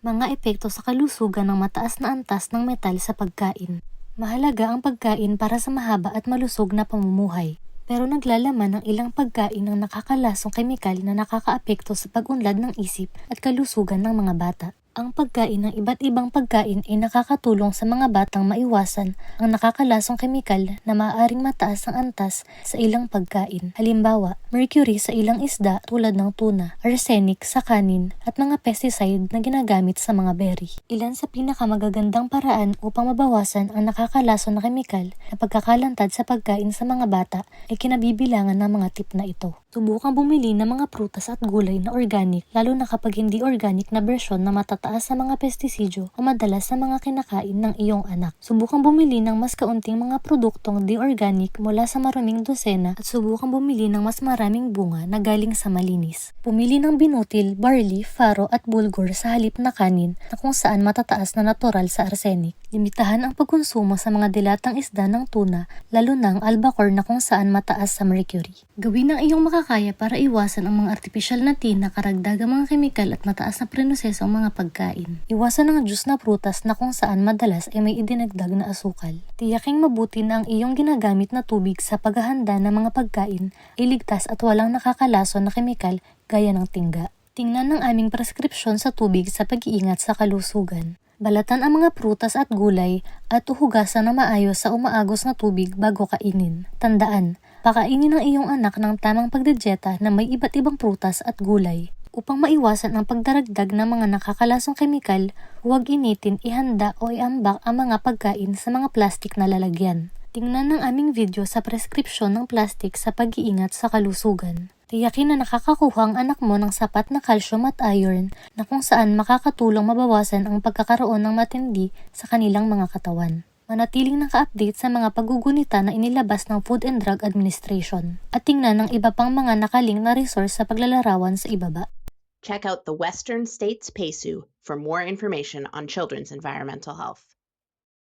Mga epekto sa kalusugan ng mataas na antas ng metal sa pagkain. Mahalaga ang pagkain para sa mahaba at malusog na pamumuhay. Pero naglalaman ng ilang pagkain ng nakakalasong kemikal na nakakaapekto sa pag-unlad ng isip at kalusugan ng mga bata. Ang pagkain ng iba't ibang pagkain ay nakakatulong sa mga batang maiwasan ang nakakalasong kemikal na maaaring mataas ang antas sa ilang pagkain. Halimbawa, mercury sa ilang isda tulad ng tuna, arsenic sa kanin, at mga pesticide na ginagamit sa mga berry. Ilan sa pinakamagagandang paraan upang mabawasan ang nakakalason na kemikal na pagkakalantad sa pagkain sa mga bata ay kinabibilangan ng mga tip na ito. Subukang bumili ng mga prutas at gulay na organic lalo na kapag hindi organic na bersyon na matataas sa mga pestisidyo o madalas sa mga kinakain ng iyong anak. Subukang bumili ng mas kaunting mga produktong di-organic mula sa maruming dosena at subukang bumili ng mas maraming bunga na galing sa malinis. Pumili ng binutil, barley, faro at bulgur sa halip na kanin na kung saan matataas na natural sa arsenic. Limitahan ang pagkonsumo sa mga dilatang isda ng tuna, lalo na ang albacore na kung saan mataas sa mercury. Gawin ang iyong makakaya para iwasan ang mga artipisyal na tina, karagdagang mga kemikal at mataas na prenoseso ang mga pagkain. Iwasan ang juice na prutas na kung saan madalas ay may idinagdag na asukal. Tiyaking mabuti na ang iyong ginagamit na tubig sa paghahanda ng mga pagkain ay ligtas at walang nakakalason na kemikal gaya ng tingga. Tingnan ang aming preskripsyon sa tubig sa pag-iingat sa kalusugan. Balatan ang mga prutas at gulay at uhugasan na maayos sa umaagos na tubig bago kainin. Tandaan, pakainin ang iyong anak ng tamang pagdidyeta na may iba't ibang prutas at gulay. Upang maiwasan ang pagdaragdag ng mga nakakalasong kemikal, huwag initin, ihanda o iambak ang mga pagkain sa mga plastik na lalagyan. Tingnan ang aming video sa preskripsyon ng plastik sa pag-iingat sa kalusugan. Tiyakin na nakakakuha ang anak mo ng sapat na calcium at iron na kung saan makakatulong mabawasan ang pagkakaroon ng matindi sa kanilang mga katawan. Manatiling naka-update sa mga paggugunita na inilabas ng Food and Drug Administration. At tingnan ang iba pang mga nakaling na resource sa paglalarawan sa ibaba. Check out the Western States PACU for more information on children's environmental health.